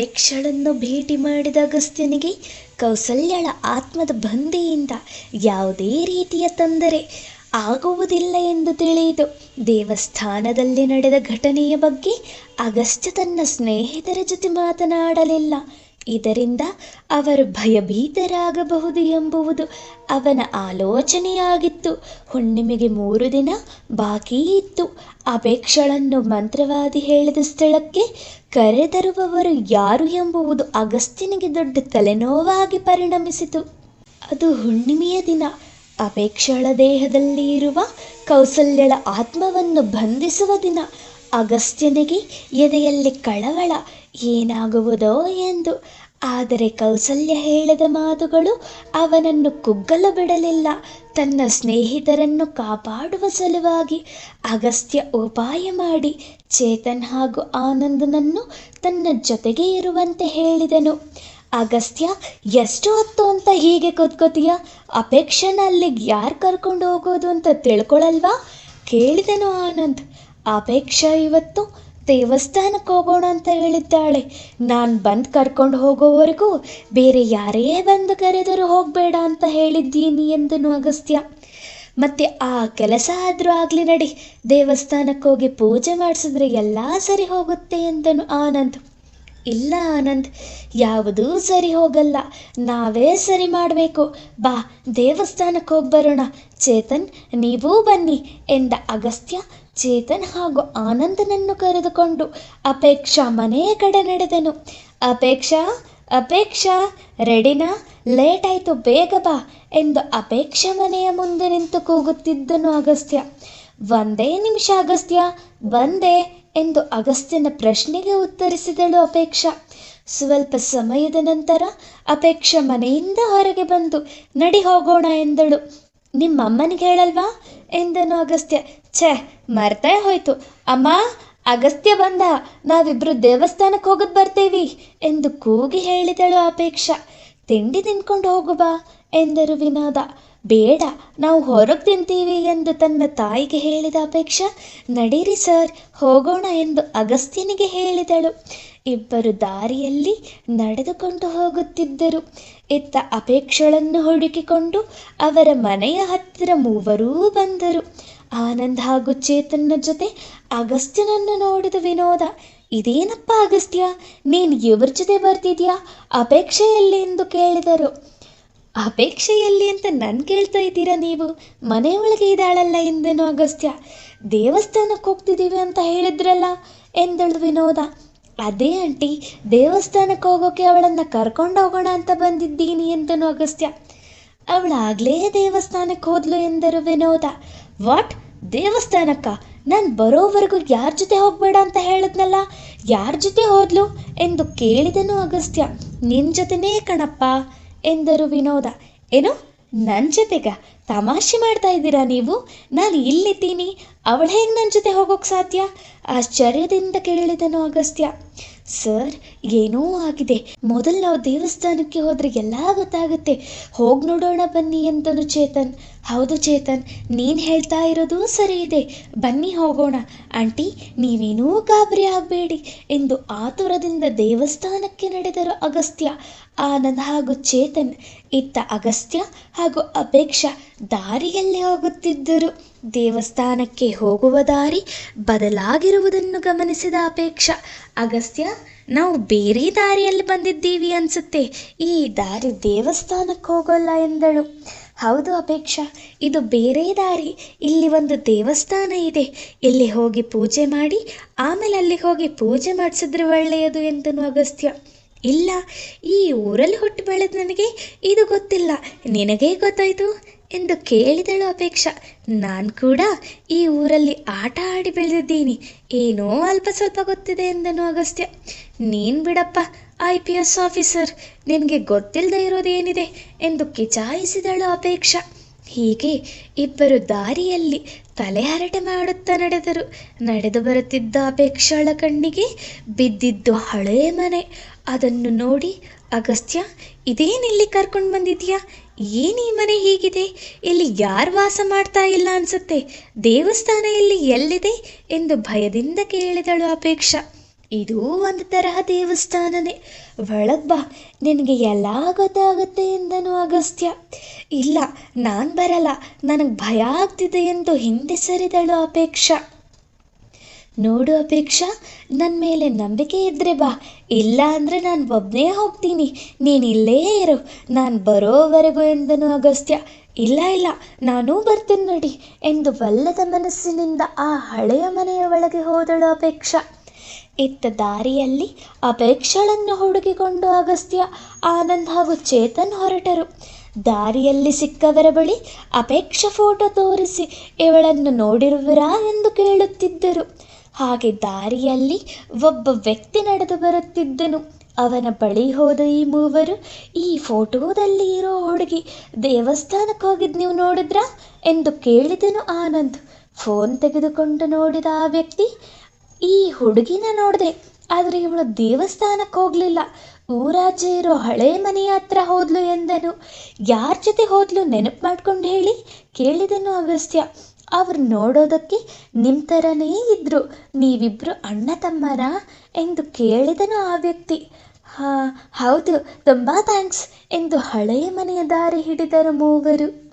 ಅಪೇಕ್ಷಳನ್ನು ಭೇಟಿ ಮಾಡಿದ ಅಗಸ್ತ್ಯನಿಗೆ ಕೌಸಲ್ಯಳ ಆತ್ಮದ ಬಂಧೆಯಿಂದ ಯಾವುದೇ ರೀತಿಯ ತೊಂದರೆ ಆಗುವುದಿಲ್ಲ ಎಂದು ತಿಳಿಯಿತು. ದೇವಸ್ಥಾನದಲ್ಲಿ ನಡೆದ ಘಟನೆಯ ಬಗ್ಗೆ ಅಗಸ್ತ್ಯ ತನ್ನ ಸ್ನೇಹಿತರ ಜೊತೆ ಮಾತನಾಡಲಿಲ್ಲ. ಇದರಿಂದ ಅವರು ಭಯಭೀತರಾಗಬಹುದು ಎಂಬುವುದು ಅವನ ಆಲೋಚನೆಯಾಗಿತ್ತು. ಹುಣ್ಣಿಮೆಗೆ ಮೂರು ದಿನ ಬಾಕಿ ಇತ್ತು. ಅಪೇಕ್ಷಳನ್ನು ಮಂತ್ರವಾದಿ ಹೇಳಿದ ಸ್ಥಳಕ್ಕೆ ಕರೆತರುವವರು ಯಾರು ಎಂಬುವುದು ಅಗಸ್ತಿನಿಗೆ ದೊಡ್ಡ ತಲೆನೋವಾಗಿ ಪರಿಣಮಿಸಿತು. ಅದು ಹುಣ್ಣಿಮೆಯ ದಿನ. ಅಪೇಕ್ಷಳ ದೇಹದಲ್ಲಿ ಇರುವ ಕೌಸಲ್ಯಳ ಆತ್ಮವನ್ನು ಬಂಧಿಸುವ ದಿನ. ಅಗಸ್ತ್ಯನಿಗೆ ಎದೆಯಲ್ಲಿ ಕಳವಳ. ಏನಾಗುವುದೋ ಎಂದು. ಆದರೆ ಕೌಸಲ್ಯ ಹೇಳಿದ ಮಾತುಗಳು ಅವನನ್ನು ಕುಗ್ಗಲು ಬಿಡಲಿಲ್ಲ. ತನ್ನ ಸ್ನೇಹಿತರನ್ನು ಕಾಪಾಡುವ ಸಲುವಾಗಿ ಅಗಸ್ತ್ಯ ಉಪಾಯ ಮಾಡಿ ಚೇತನ್ ಹಾಗೂ ಆನಂದನನ್ನು ತನ್ನ ಜೊತೆಗೆ ಇರುವಂತೆ ಹೇಳಿದನು. ಅಗಸ್ತ್ಯ, ಎಷ್ಟು ಹೊತ್ತು ಅಂತ ಹೀಗೆ ಕೂತ್ಕೋತೀಯ ಅಪೇಕ್ಷನ ಅಲ್ಲಿಗೆ ಯಾರು ಕರ್ಕೊಂಡು ಹೋಗೋದು ಅಂತ ತಿಳ್ಕೊಳಲ್ವಾ? ಕೇಳಿದನು ಆನಂದ್. ಅಪೇಕ್ಷ ಇವತ್ತು ದೇವಸ್ಥಾನಕ್ಕೆ ಹೋಗೋಣ ಅಂತ ಹೇಳಿದ್ದಾಳೆ. ನಾನು ಬಂದು ಕರ್ಕೊಂಡು ಹೋಗೋವರೆಗೂ ಬೇರೆ ಯಾರೇ ಬಂದು ಕರೆದರೂ ಹೋಗಬೇಡ ಅಂತ ಹೇಳಿದ್ದೀನಿ ಎಂದನು ಅಗಸ್ತ್ಯ. ಮತ್ತೆ ಆ ಕೆಲಸ ಆದರೂ ಆಗಲಿ ನಡಿ ದೇವಸ್ಥಾನಕ್ಕೆ ಹೋಗಿ ಪೂಜೆ ಮಾಡಿಸಿದ್ರೆ ಎಲ್ಲ ಸರಿ ಹೋಗುತ್ತೆ ಎಂದನು ಆನಂದ್. ಇಲ್ಲ ಆನಂದ್, ಯಾವುದೂ ಸರಿ ಹೋಗಲ್ಲ. ನಾವೇ ಸರಿ ಮಾಡಬೇಕು. ಬಾ ದೇವಸ್ಥಾನಕ್ಕೆ ಹೋಗಿ ಬರೋಣ. ಚೇತನ್, ನೀವೂ ಬನ್ನಿ ಎಂದ ಅಗಸ್ತ್ಯ ಚೇತನ್ ಹಾಗೂ ಆನಂದನನ್ನು ಕರೆದುಕೊಂಡು ಅಪೇಕ್ಷಾ ಮನೆಯ ಕಡೆ ನಡೆದನು. ಅಪೇಕ್ಷಾ ಅಪೇಕ್ಷಾ, ರೆಡಿನಾ ಲೇಟ್ ಆಯಿತು ಬೇಗ ಬಾ ಎಂದು ಅಪೇಕ್ಷಾ ಮನೆಯ ಮುಂದೆ ನಿಂತು ಕೂಗುತ್ತಿದ್ದನು ಅಗಸ್ತ್ಯ. ಒಂದೇ ನಿಮಿಷ ಅಗಸ್ತ್ಯ, ಬಂದೆ ಎಂದು ಅಗಸ್ತ್ಯನ ಪ್ರಶ್ನೆಗೆ ಉತ್ತರಿಸಿದಳು ಅಪೇಕ್ಷಾ. ಸ್ವಲ್ಪ ಸಮಯದ ನಂತರ ಅಪೇಕ್ಷಾ ಮನೆಯಿಂದ ಹೊರಗೆ ಬಂದು ನಡಿ ಹೋಗೋಣ ಎಂದಳು. ನಿಮ್ಮಮ್ಮನಿಗೆ ಹೇಳಲ್ವಾ? ಎಂದನು ಅಗಸ್ತ್ಯ. ಛೇ, ಮರ್ತೇ ಹೋಯ್ತು. ಅಮ್ಮ, ಅಗಸ್ತ್ಯ ಬಂದ. ನಾವಿಬ್ರು ದೇವಸ್ಥಾನಕ್ಕೆ ಹೋಗೋದು ಬರ್ತೀವಿ ಎಂದು ಕೂಗಿ ಹೇಳಿದಳು ಅಪೇಕ್ಷ. ತಿಂಡಿ ತಿನ್ಕೊಂಡು ಹೋಗು ಬಾ ಎಂದರು ವಿನೋದ. ಬೇಡ, ನಾವು ಹೊರಗೆ ತಿಂತೀವಿ ಎಂದು ತನ್ನ ತಾಯಿಗೆ ಹೇಳಿದ ಅಪೇಕ್ಷಾ. ನಡೀರಿ ಸರ್, ಹೋಗೋಣ ಎಂದು ಅಗಸ್ತ್ಯನಿಗೆ ಹೇಳಿದಳು. ಇಬ್ಬರು ದಾರಿಯಲ್ಲಿ ನಡೆದುಕೊಂಡು ಹೋಗುತ್ತಿದ್ದರು. ಇತ್ತ ಅಪೇಕ್ಷೆಗಳನ್ನು ಹುಡುಕಿಕೊಂಡು ಅವರ ಮನೆಯ ಹತ್ತಿರ ಮೂವರೂ ಬಂದರು. ಆನಂದ್ ಹಾಗೂ ಚೇತನ್ನ ಜೊತೆ ಅಗಸ್ತ್ಯನನ್ನು ನೋಡಿದ ವಿನೋದ, ಇದೇನಪ್ಪ ಅಗಸ್ತ್ಯ, ನೀನು ಇವ್ರ ಜೊತೆ ಬರ್ತಿದ್ಯಾ ಅಪೇಕ್ಷೆಯಲ್ಲಿ? ಎಂದು ಕೇಳಿದರು. ಅಪೇಕ್ಷೆಯಲ್ಲಿ ಅಂತ ನನ್ ಕೇಳ್ತಾ ಇದ್ದೀರಾ ನೀವು? ಮನೆಯೊಳಗೆ ಇದ್ದಾಳಲ್ಲ ಎಂದೇನು ಅಗಸ್ತ್ಯ. ದೇವಸ್ಥಾನಕ್ಕೆ ಹೋಗ್ತಿದ್ದೀವಿ ಅಂತ ಹೇಳಿದ್ರಲ್ಲ? ಎಂದಳು ವಿನೋದ. ಅದೇ ಆಂಟಿ, ದೇವಸ್ಥಾನಕ್ಕೆ ಹೋಗೋಕೆ ಅವಳನ್ನು ಕರ್ಕೊಂಡು ಹೋಗೋಣ ಅಂತ ಬಂದಿದ್ದೀನಿ ಎಂದನು ಅಗಸ್ತ್ಯ. ಅವಳಾಗಲೇ ದೇವಸ್ಥಾನಕ್ಕೆ ಹೋದ್ಲು ಎಂದರು ವಿನೋದ. ವಾಟ್? ದೇವಸ್ಥಾನಕ್ಕ? ನಾನು ಬರೋವರೆಗೂ ಯಾರ ಜೊತೆ ಹೋಗಬೇಡ ಅಂತ ಹೇಳಿದ್ನಲ್ಲ? ಯಾರ ಜೊತೆ ಹೋದ್ಲು ಎಂದು ಕೇಳಿದನು ಅಗಸ್ತ್ಯ. ನಿನ್ನ ಜೊತೆನೇ ಕಣಪ್ಪ, ಎಂದರು ವಿನೋದ. ಏನು? ನನ್ನ ಜೊತೆಗ? ತಮಾಷೆ ಮಾಡ್ತಾ ಇದ್ದೀರಾ ನೀವು? ನಾನು ಇಲ್ಲಿದ್ದೀನಿ. ಅವಳು ಹೇಗೆ ನನ್ನ ಜೊತೆ ಹೋಗೋಕೆ ಸಾಧ್ಯ? ಆಶ್ಚರ್ಯದಿಂದ ಕೇಳಿದನು ಅಗಸ್ತ್ಯ ಸರ್, ಏನೋ ಆಗಿದೆ. ಮೊದಲು ನಾವು ದೇವಸ್ಥಾನಕ್ಕೆ ಹೋದರೆ ಎಲ್ಲ ಗೊತ್ತಾಗುತ್ತೆ. ಹೋಗಿ ನೋಡೋಣ ಬನ್ನಿ ಅಂತನು ಚೇತನ್. ಹೌದು ಚೇತನ್, ನೀನು ಹೇಳ್ತಾ ಇರೋದು ಸರಿ ಇದೆ. ಬನ್ನಿ ಹೋಗೋಣ. ಆಂಟಿ, ನೀವೇನೂ ಗಾಬರಿ ಆಗಬೇಡಿ. ಎಂದು ಆತುರದಿಂದ ದೇವಸ್ಥಾನಕ್ಕೆ ನಡೆದರು ಅಗಸ್ತ್ಯ. ಆನಂದ್ ಹಾಗೂ ಚೇತನ್ ಇತ್ತ ಅಗಸ್ತ್ಯ ಹಾಗೂ ಅಪೇಕ್ಷಾ ದಾರಿಯಲ್ಲೇ ಹೋಗುತ್ತಿದ್ದರು. ದೇವಸ್ಥಾನಕ್ಕೆ ಹೋಗುವ ದಾರಿ ಬದಲಾಗಿರುವುದನ್ನು ಗಮನಿಸಿದ ಅಪೇಕ್ಷಾ. ಅಗಸ್ತ್ಯ, ನಾವು ಬೇರೆ ದಾರಿಯಲ್ಲಿ ಬಂದಿದ್ದೀವಿ ಅನ್ಸುತ್ತೆ. ಈ ದಾರಿ ದೇವಸ್ಥಾನಕ್ಕೆ ಹೋಗೋಲ್ಲ ಎಂದಳು. ಹೌದು ಅಪೇಕ್ಷಾ, ಇದು ಬೇರೆ ದಾರಿ. ಇಲ್ಲಿ ಒಂದು ದೇವಸ್ಥಾನ ಇದೆ. ಇಲ್ಲಿ ಹೋಗಿ ಪೂಜೆ ಮಾಡಿ, ಆಮೇಲೆ ಅಲ್ಲಿ ಹೋಗಿ ಪೂಜೆ ಮಾಡಿಸಿದ್ರೆ ಒಳ್ಳೆಯದು ಎಂದನು ಅಗಸ್ತ್ಯ. ಇಲ್ಲ, ಈ ಊರಲ್ಲಿ ಹುಟ್ಟು ಬೆಳೆದ ನನಗೆ ಇದು ಗೊತ್ತಿಲ್ಲ. ನಿನಗೇ ಗೊತ್ತಾಯ್ತು? ಎಂದು ಕೇಳಿದಳು ಅಪೇಕ್ಷಾ. ನಾನು ಕೂಡ ಈ ಊರಲ್ಲಿ ಆಟ ಆಡಿ ಬೆಳೆದಿದ್ದೀನಿ. ಏನೋ ಅಲ್ಪ ಸ್ವಲ್ಪ ಗೊತ್ತಿದೆ ಎಂದನು ಅಗಸ್ತ್ಯ. ನೀನು ಬಿಡಪ್ಪ, ಐ ಪಿ ಎಸ್ ಆಫೀಸರ್. ನಿನಗೆ ಗೊತ್ತಿಲ್ಲದೆ ಇರೋದೇನಿದೆ ಎಂದು ಕಿಚಾಯಿಸಿದಳು ಅಪೇಕ್ಷಾ. ಹೀಗೆ ಇಬ್ಬರು ದಾರಿಯಲ್ಲಿ ತಲೆಹರಟೆ ಮಾಡುತ್ತಾ ನಡೆದರು. ನಡೆದು ಬರುತ್ತಿದ್ದ ಅಪೇಕ್ಷಾಳ ಕಣ್ಣಿಗೆ ಬಿದ್ದಿದ್ದು ಹಳೆಯ ಮನೆ. ಅದನ್ನು ನೋಡಿ, ಅಗಸ್ತ್ಯ ಇದೇನಿಲ್ಲಿ ಕರ್ಕೊಂಡು ಬಂದಿದ್ಯಾ ಏನು ಮನೆ ಹೀಗಿದೆ? ಇಲ್ಲಿ ಯಾರು ವಾಸ ಮಾಡ್ತಾ ಇಲ್ಲ ಅನ್ಸುತ್ತೆ. ದೇವಸ್ಥಾನ ಇಲ್ಲಿ ಎಲ್ಲಿದೆ? ಎಂದು ಭಯದಿಂದ ಕೇಳಿದಳು ಅಪೇಕ್ಷಾ. ಇದು ಒಂದು ತರಹ ದೇವಸ್ಥಾನನೇ. ಒಳಗ್ ಬಾ. ನಿನಗೆ ಎಲ್ಲ ಗೊತ್ತಾಗುತ್ತೆ ಎಂದನು ಅಗಸ್ತ್ಯ. ಇಲ್ಲ, ನಾನು ಬರಲ್ಲ. ನನಗೆ ಭಯ ಆಗ್ತಿದೆ ಎಂದು ಹಿಂದೆ ಸರಿದಳು ಅಪೇಕ್ಷಾ. ನೋಡು ಅಪೇಕ್ಷಾ ನನ್ನ ಮೇಲೆ ನಂಬಿಕೆ ಇದ್ದರೆ ಬಾ. ಇಲ್ಲ ಅಂದರೆ ನಾನು ಒಬ್ಬನೇ ಹೋಗ್ತೀನಿ. ನೀನು ಇಲ್ಲೇ ಇರು. ನಾನು ಬರೋವರೆಗೂ ಎಂದನು ಅಗಸ್ತ್ಯ. ಇಲ್ಲ ಇಲ್ಲ, ನಾನೂ ಬರ್ತೇನೆ ನೋಡಿ ಎಂದು ಬಲ್ಲದ ಮನಸ್ಸಿನಿಂದ ಆ ಹಳೆಯ ಮನೆಯ ಒಳಗೆ ಹೋದಳು ಅಪೇಕ್ಷಾ. ಇತ್ತ ದಾರಿಯಲ್ಲಿ ಅಪೇಕ್ಷಳನ್ನು ಹುಡುಕಿಕೊಂಡು ಅಗಸ್ತ್ಯ, ಆನಂದ್ ಹಾಗೂ ಚೇತನ್ ಹೊರಟರು. ದಾರಿಯಲ್ಲಿ ಸಿಕ್ಕವರ ಬಳಿ ಅಪೇಕ್ಷ ಫೋಟೋ ತೋರಿಸಿ, ಇವಳನ್ನು ನೋಡಿರುವಿರಾ ಎಂದು ಕೇಳುತ್ತಿದ್ದರು. ಹಾಗೆ ದಾರಿಯಲ್ಲಿ ಒಬ್ಬ ವ್ಯಕ್ತಿ ನಡೆದು ಬರುತ್ತಿದ್ದನು. ಅವನ ಬಳಿ ಹೋದ ಈ ಮೂವರು, ಈ ಫೋಟೋದಲ್ಲಿ ಇರೋ ಹುಡುಗಿ ದೇವಸ್ಥಾನಕ್ಕೆ ಹೋಗಿದ್ದು ನೀವು ನೋಡಿದ್ರಾ? ಎಂದು ಕೇಳಿದನು ಆನಂದ್. ಫೋನ್ ತೆಗೆದುಕೊಂಡು ನೋಡಿದ ಆ ವ್ಯಕ್ತಿ, ಈ ಹುಡುಗಿನ ನೋಡಿದೆ, ಆದರೆ ಇವಳು ದೇವಸ್ಥಾನಕ್ಕೆ ಹೋಗಲಿಲ್ಲ. ಊರಾಚೆ ಇರೋ ಹಳೆ ಮನೆಯ ಹತ್ರ ಹೋದ್ಲು ಎಂದನು. ಯಾರ ಜೊತೆ ಹೋದ್ಲು ನೆನಪು ಮಾಡ್ಕೊಂಡು ಹೇಳಿ, ಕೇಳಿದನು ಅಗಸ್ತ್ಯ. ಅವ್ರು ನೋಡೋದಕ್ಕೆ ನಿಮ್ಮ ಥರನೇ ಇದ್ದರು ನೀವಿಬ್ಬರು ಅಣ್ಣ ತಮ್ಮರ? ಎಂದು ಕೇಳಿದನು ಆ ವ್ಯಕ್ತಿ. ಹಾಂ, ಹೌದು, ತುಂಬ ಥ್ಯಾಂಕ್ಸ್ ಎಂದು ಹಳೆಯ ಮನೆಯ ದಾರಿ ಹಿಡಿದರು ಮೂವರು.